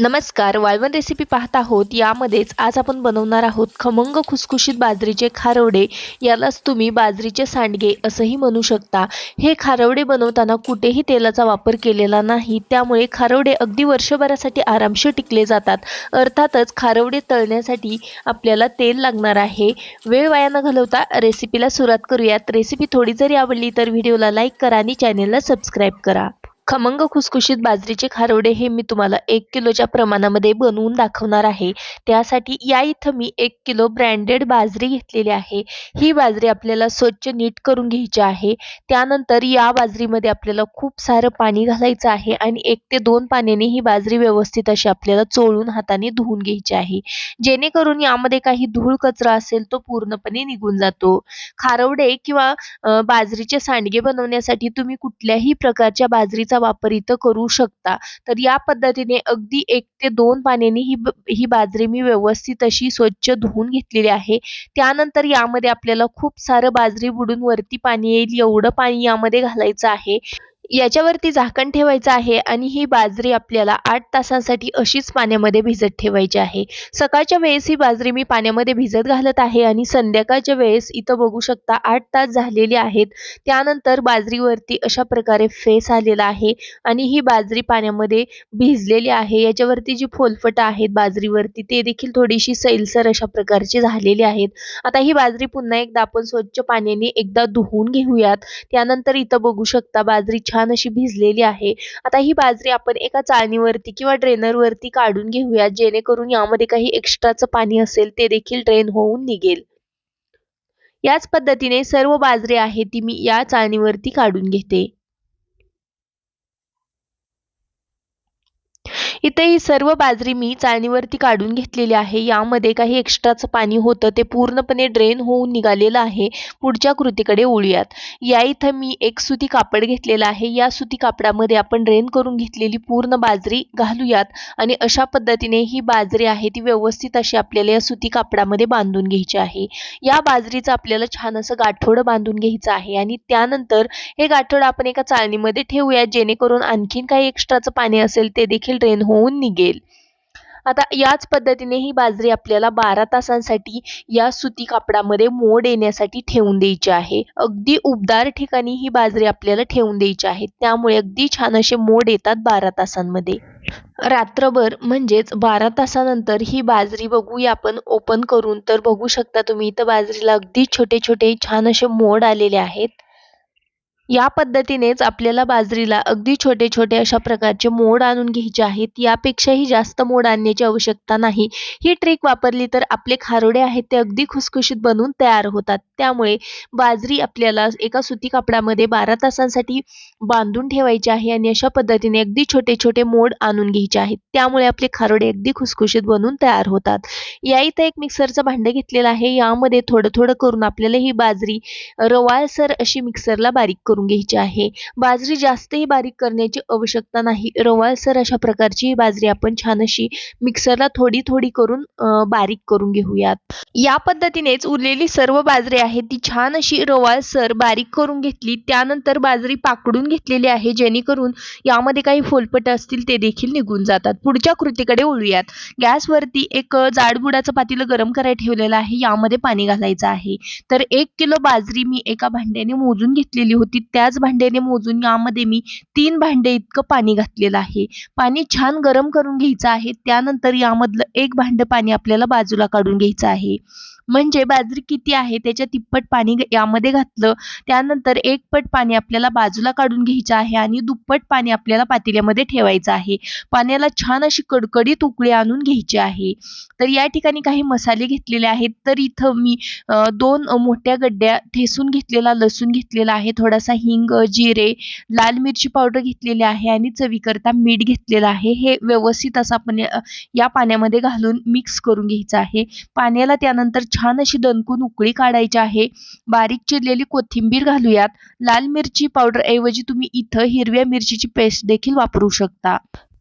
नमस्कार वाळवण रेसिपी पाहत आहोत. यामध्येच आज आपण बनवणार आहोत खमंग खुसखुशीत बाजरीचे खारवडे. यालाच तुम्ही बाजरीचे सांडगे असंही म्हणू शकता. हे खारवडे बनवताना कुठेही तेलाचा वापर केलेला नाही. त्यामुळे खारवडे अगदी वर्षभरासाठी आरामशीर टिकले जातात. अर्थातच खारवडे तळण्यासाठी आपल्याला तेल लागणार आहे. वेळ वाया न घालवता रेसिपीला सुरुवात करूयात. रेसिपी थोडी जरी आवडली तर व्हिडिओला लाईक करा आणि चॅनेलला सबस्क्राईब करा. खमंग खुसखुशीत बाजरीचे खारवडे हे मी तुम्हाला एक किलोच्या प्रमाणामध्ये बनवून दाखवणार आहे. त्यासाठी या इथं मी एक किलो ब्रँडेड बाजरी घेतलेली आहे. ही बाजरी आपल्याला स्वच्छ नीट करून घ्यायची आहे. त्यानंतर या बाजरीमध्ये आपल्याला खूप सारं पाणी घालायचं आहे आणि एक ते दोन पाण्याने ही बाजरी व्यवस्थित अशी आपल्याला चोळून हाताने धुवून घ्यायची आहे. जेणेकरून यामध्ये काही धूळ कचरा असेल तो पूर्णपणे निघून जातो. खारवडे किंवा बाजरीचे सांडगे बनवण्यासाठी तुम्ही कुठल्याही प्रकारच्या बाजरीचा वापर इथं करू शकता. तर या पद्धतीने अगदी एक ते दोन पाण्याने ही ही बाजरी मी व्यवस्थित अशी स्वच्छ धुवून घेतलेली आहे. त्यानंतर यामध्ये आपल्याला खूप सारं बाजरी बुडून वरती पाणी येईल. एवढं पाणी यामध्ये घालायचं आहे. याच्यावरती झाकण ठेवायचं आहे आणि ही बाजरी आपल्याला आठ तासांसाठी अशीच पाण्यामध्ये भिजत ठेवायची आहे. सकाळच्या वेळेस ही बाजरी मी पाण्यामध्ये भिजत घालत आहे आणि संध्याकाळच्या वेळेस इथं बघू शकता आठ तास झालेले आहेत. त्यानंतर बाजरीवरती अशा प्रकारे फेस आलेला आहे आणि ही बाजरी पाण्यामध्ये भिजलेली आहे. याच्यावरती जी फोलफट आहेत बाजरीवरती ते देखील थोडीशी सैलसर अशा प्रकारची झालेली आहेत. आता ही बाजरी पुन्हा एकदा आपण स्वच्छ पाण्याने एकदा धुवून घेऊयात. त्यानंतर इथं बघू शकता बाजरी छान छान अशी भिजलेली आहे. आता ही बाजरी आपण एका चाळणीवरती किंवा ड्रेनरवरती काढून घेऊया जेणेकरून यामध्ये काही एक्स्ट्राचं पाणी असेल ते देखील ड्रेन होऊन निघेल. याच पद्धतीने सर्व बाजरी आहे ती मी या चाळणीवरती काढून घेते. इथे ही सर्व बाजरी मी चाळणीवरती काढून घेतलेली आहे. यामध्ये काही एक्स्ट्राचं पाणी होतं. ते पूर्णपणे ड्रेन होऊन निघालेलं आहे. पुढच्या कृतीकडे ओळूयात या इथं मी एक सुती कापड घेतलेला आहे. या सुती कापडामध्ये आपण ड्रेन करून घेतलेली पूर्ण बाजरी घालूयात आणि अशा पद्धतीने ही बाजरी आहे ती व्यवस्थित अशी आपल्याला या सुती कापडामध्ये बांधून घ्यायची आहे. या बाजरीचं आपल्याला छान असं गाठोडं बांधून घ्यायचं आहे आणि त्यानंतर हे गाठोडं आपण एका चाळणीमध्ये ठेवूयात जेणेकरून आणखीन काही एक्स्ट्राचं पाणी असेल ते देखील ड्रेन होऊन निघेल. आता याच पद्धतीने ही बाजरी आपल्याला बारा तासांसाठी या सुती कापडामध्ये मोड येण्यासाठी ठेवून द्यायची आहे. अगदी उबदार ठिकाणी ही बाजरी आपल्याला ठेवून द्यायची आहे. त्यामुळे अगदी छान असे मोड येतात बारा तासांमध्ये. रात्रभर म्हणजेच बारा तासानंतर ही बाजरी बघूया आपण. ओपन करून तर बघू शकता तुम्ही इथं बाजरीला अगदी छोटे छोटे छान असे मोड आलेले आहेत. या पद्धतीनेच आपल्याला बाजरीला अगदी छोटे छोटे अशा प्रकारचे मोड आणून घ्यायचे आहेत. यापेक्षाही जास्त मोड आणण्याची आवश्यकता नाही. ही ट्रिक वापरली तर आपले खारोडे आहेत ते अगदी खुसखुशीत बनून तयार होतात. त्यामुळे बाजरी आपल्याला एका सुती कापडामध्ये बारा तासांसाठी बांधून ठेवायची आहे आणि अशा पद्धतीने अगदी छोटे छोटे मोड आणून घ्यायचे आहेत. त्यामुळे आपले खारोडे अगदी खुसखुशीत बनून तयार होतात. या इथं एक मिक्सरचं भांडं घेतलेलं आहे. यामध्ये थोडं थोडं करून आपल्याला ही बाजरी रवाळसर अशी मिक्सरला बारीक करून करून घ्यायची आहे. बाजरी जास्तही बारीक करण्याची आवश्यकता नाही. रवाळसर अशा प्रकारची बाजरी आपण छान अशी मिक्सरला थोडी थोडी करून बारीक करून घेऊयात. या पद्धतीनेच उरलेली सर्व बाजरी आहे ती छान अशी रवाळसर बारीक करून घेतली. त्यानंतर बाजरी पाकडून घेतलेली आहे जेणेकरून यामध्ये काही फोलपट असतील ते देखील निघून जातात. पुढच्या कृतीकडे वळूयात. गॅसवरती एक जाडबुडाचं पातील गरम करायला ठेवलेलं आहे. यामध्ये पाणी घालायचं आहे. तर एक किलो बाजरी मी एका भांड्याने मोजून घेतलेली होती. त्याच भांड्याने मोजून यामध्ये मी तीन भांडे इतकं पाणी घातलेलं आहे. पाणी छान गरम करून घ्यायचं आहे. त्यानंतर यामधलं एक भांड पाणी आपल्याला बाजूला काढून घ्यायचं आहे. म्हणजे बाजरी किती आहे त्याच्या तिप्पट पाणी यामध्ये घातलं त्यानंतर एक पट पाणी आपल्याला बाजूला काढून घ्यायचं आहे आणि दुप्पट पाणी आपल्याला पातेल्यामध्ये ठेवायचं आहे. पाण्याला छान अशी कडकडीत उकळी आणून घ्यायची आहे. तर या ठिकाणी काही मसाले घेतलेले आहेत. तर इथं मी दोन मोठ्या गड्ड्या ठेसून घेतलेला लसूण घेतलेला आहे थोडासा हिंग जिरे लाल मिरची पावडर घेतलेली आहे आणि चवीकरता मीठ घेतलेलं आहे. हे व्यवस्थित असं आपण या पाण्यामध्ये घालून मिक्स करून घ्यायचं आहे. पाण्याला त्यानंतर छान अशी दणकून उकळी काढायची आहे. बारीक चिरलेली कोथिंबीर घालूयात. लाल मिरची पावडर ऐवजी तुम्ही इथं हिरव्या मिरचीची पेस्ट देखील वापरू शकता.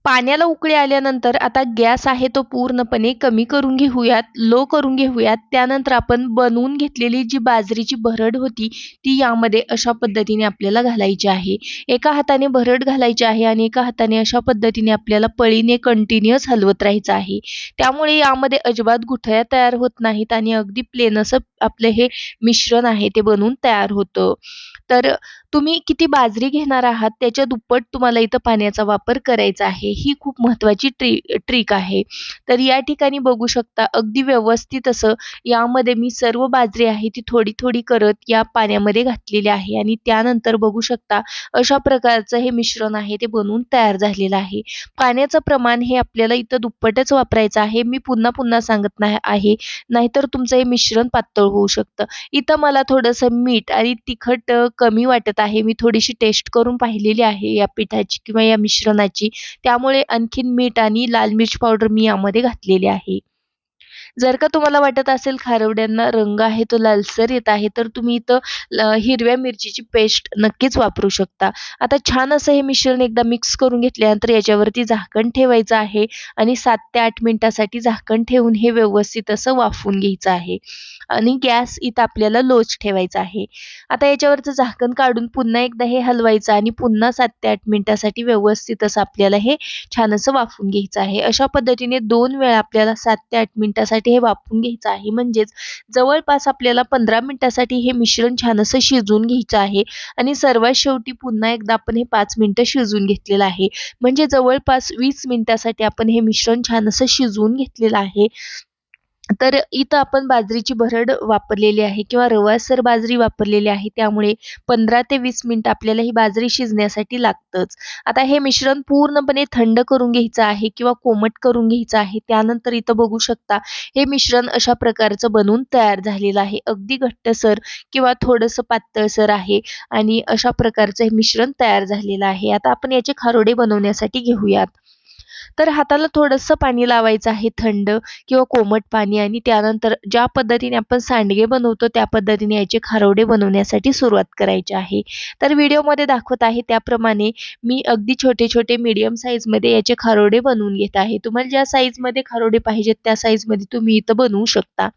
पाण्याला उकळी आल्यानंतर आता गॅस आहे तो पूर्णपणे कमी करून घेऊयात लो करून घेऊयात. त्यानंतर आपण बनवून घेतलेली जी बाजरीची भरड होती ती यामध्ये अशा पद्धतीने आपल्याला घालायची आहे. एका हाताने भरड घालायची आहे आणि एका हाताने अशा पद्धतीने आपल्याला पळीने कंटिन्युअस हलवत राहायचं आहे. त्यामुळे यामध्ये अजिबात गुठळ्या तयार होत नाहीत आणि अगदी प्लेन असं आपलं हे मिश्रण आहे ते बनवून तयार होतं. तर तुम्ही किती बाजरी घेणार आहात? त्याच्या दुप्पट तुम्हाला इथं पाण्याचा वापर करायचा आहे. ही खूप महत्त्वाची ट्री ट्रिक आहे. तर या ठिकाणी बघू शकता अगदी व्यवस्थित असं यामध्ये मी सर्व बाजरी आहे ती थोडी थोडी करत या पाण्यामध्ये घातलेली आहे. आणि त्यानंतर बघू शकता अशा प्रकारचं हे मिश्रण आहे ते बनवून तयार झालेलं आहे. पाण्याचं प्रमाण हे आपल्याला इथं दुप्पटच वापरायचं आहे. मी पुन्हा पुन्हा सांगत नाही आहे नाहीतर तुमचं हे मिश्रण पातळ होऊ शकतं. इथं मला थोडंसं मीठ आणि तिखट कमी वाटत आहे. मी थोडीशी टेस्ट करून पाहिलेली आहे या पिठाची किंवा या मिश्रणाची. त्यामुळे आणखीन मीठ आणि लाल मिर्च पावडर मी यामध्ये घातलेली आहे. जर का तुम्हाला वाटत असेल खारवड्यांना रंग आहे तो लालसर येत आहे तर तुम्ही इथं हिरव्या मिरचीची पेस्ट नक्कीच वापरू शकता. आता छान असं हे मिश्रण एकदा मिक्स करून घेतल्यानंतर याच्यावरती झाकण ठेवायचं आहे आणि सात ते आठ मिनिटासाठी झाकण ठेवून हे व्यवस्थित असं वाफवून घ्यायचं आहे. आणि गॅस इथं आपल्याला लोच ठेवायचा आहे. आता याच्यावरचं झाकण काढून पुन्हा एकदा हे हलवायचं आणि पुन्हा सात ते आठ मिनिटासाठी व्यवस्थित असं आपल्याला हे छान असं वाफवून घ्यायचं आहे. अशा पद्धतीने दोन वेळा आपल्याला सात ते आठ मिनिटासाठी हे वापरून घ्यायचं आहे. म्हणजेच जवळपास आपल्याला पंधरा मिनिटासाठी हे मिश्रण छान असं शिजवून घ्यायचं आहे आणि सर्वात शेवटी पुन्हा एकदा आपण हे पाच मिनिटं शिजवून घेतलेलं आहे. म्हणजे जवळपास वीस मिनिटासाठी आपण हे मिश्रण छान असं शिजवून घेतलेलं आहे. तर इथं आपण बाजरीची भरड वापरलेली आहे किंवा रवासर बाजरी वापरलेली आहे. त्यामुळे पंधरा ते वीस मिनिट आपल्याला ही बाजरी शिजण्यासाठी लागतंच. आता हे मिश्रण पूर्णपणे थंड करून घ्यायचं आहे किंवा कोमट करून घ्यायचं आहे. त्यानंतर इथं बघू शकता हे मिश्रण अशा प्रकारचं बनवून तयार झालेलं आहे. अगदी घट्टसर किंवा थोडंसं पातळसर आहे आणि अशा प्रकारचं हे मिश्रण तयार झालेलं आहे. आता आपण याचे खारोडे बनवण्यासाठी घेऊयात. तर हाताला थोडंसं पाणी लावायचं आहे थंड किंवा कोमट पाणी आणि त्यानंतर ज्या पद्धतीने आपण सांडगे बनवतो त्या पद्धतीने याचे खारवडे बनवण्यासाठी सुरुवात करायची आहे. तर व्हिडिओमध्ये दाखवत आहे त्याप्रमाणे मी अगदी छोटे छोटे मीडियम साईजमध्ये याचे खारोडे बनवून घेत आहे. तुम्हाला ज्या साईजमध्ये खारोडे पाहिजेत त्या साईजमध्ये तुम्ही इथं बनवू शकता.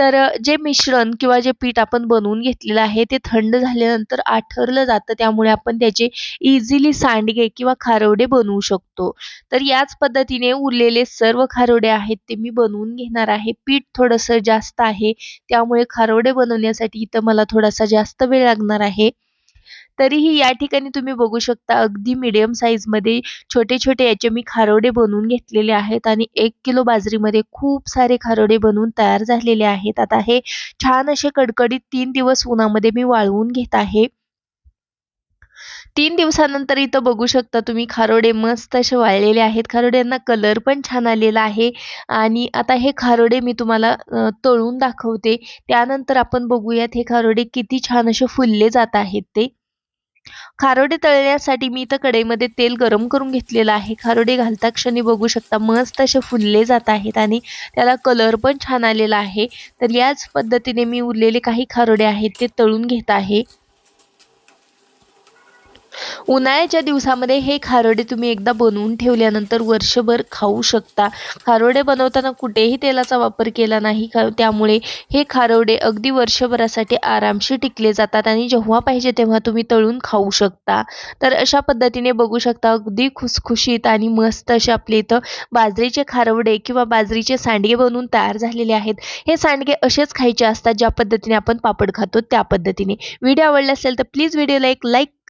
तर जे मिश्रण किंवा जे पीठ आपण बनवून घेतलेलं आहे ते थंड झाल्यानंतर आठरलं जातं. त्यामुळे आपण त्याचे इझिली सांडगे किंवा खारवडे बनवू शकतो. तर याच पद्धतीने उरलेले सर्व खारवडे आहेत ते मी बनवून घेणार आहे. पीठ थोडंसं जास्त आहे त्यामुळे खारवडे बनवण्यासाठी इथं मला थोडासा जास्त वेळ लागणार आहे. तरीही या ठिकाणी तुम्ही बघू शकता अगदी मिडियम साईजमध्ये छोटे छोटे याचे मी खारोडे बनवून घेतलेले आहेत आणि एक किलो बाजरीमध्ये खूप सारे खारोडे बनवून तयार झालेले आहेत. आता हे छान असे कडकडीत तीन दिवस उन्हामध्ये मी वाळवून घेत आहे. तीन दिवसानंतर इथं बघू शकता तुम्ही खारोडे मस्त असे वाळलेले आहेत. खारोड्यांना कलर पण छान आलेला आहे आणि आता हे खारोडे मी तुम्हाला तळून दाखवते. त्यानंतर आपण बघूयात हे खारोडे किती छान असे फुलले जात आहेत ते. खारोडे तळण्यासाठी मी इथं कढईमध्ये तेल गरम करून घेतलेलं आहे. खारोडे घालता क्षणी बघू शकता मस्त असे फुलले जात आहेत आणि त्याला कलर पण छान आलेला आहे. तर याच पद्धतीने मी उरलेले काही खारोडे आहेत ते तळून घेत आहे. उन्हाळ्याच्या दिवसामध्ये हे खारोडे तुम्ही एकदा बनवून ठेवल्यानंतर वर्षभर खाऊ शकता. खारोडे बनवताना कुठेही तेलाचा वापर केला नाही त्यामुळे हे खारोडे अगदी वर्षभरासाठी आरामशी टिकले जातात आणि जेव्हा पाहिजे तेव्हा तुम्ही तळून खाऊ शकता. तर अशा पद्धतीने बघू शकता अगदी खुसखुशीत आणि मस्त असे आपले इथं बाजरीचे खारवडे किंवा बाजरीचे सांडगे बनवून तयार झालेले आहेत. हे सांडगे असेच खायचे असतात ज्या पद्धतीने आपण पापड खातो त्या पद्धतीने. व्हिडिओ आवडला असेल तर प्लीज व्हिडिओला एक लाईक